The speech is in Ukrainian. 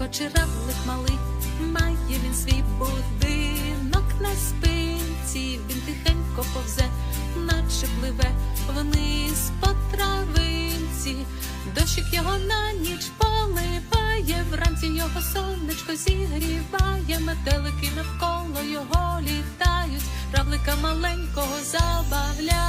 Хоче равлик малий, має він свій будинок на спинці, він тихенько повзе, наче пливе вниз по травинці. Дощик його на ніч поливає, вранці його сонечко зігріває, метелики навколо його літають, равлика маленького забавляє.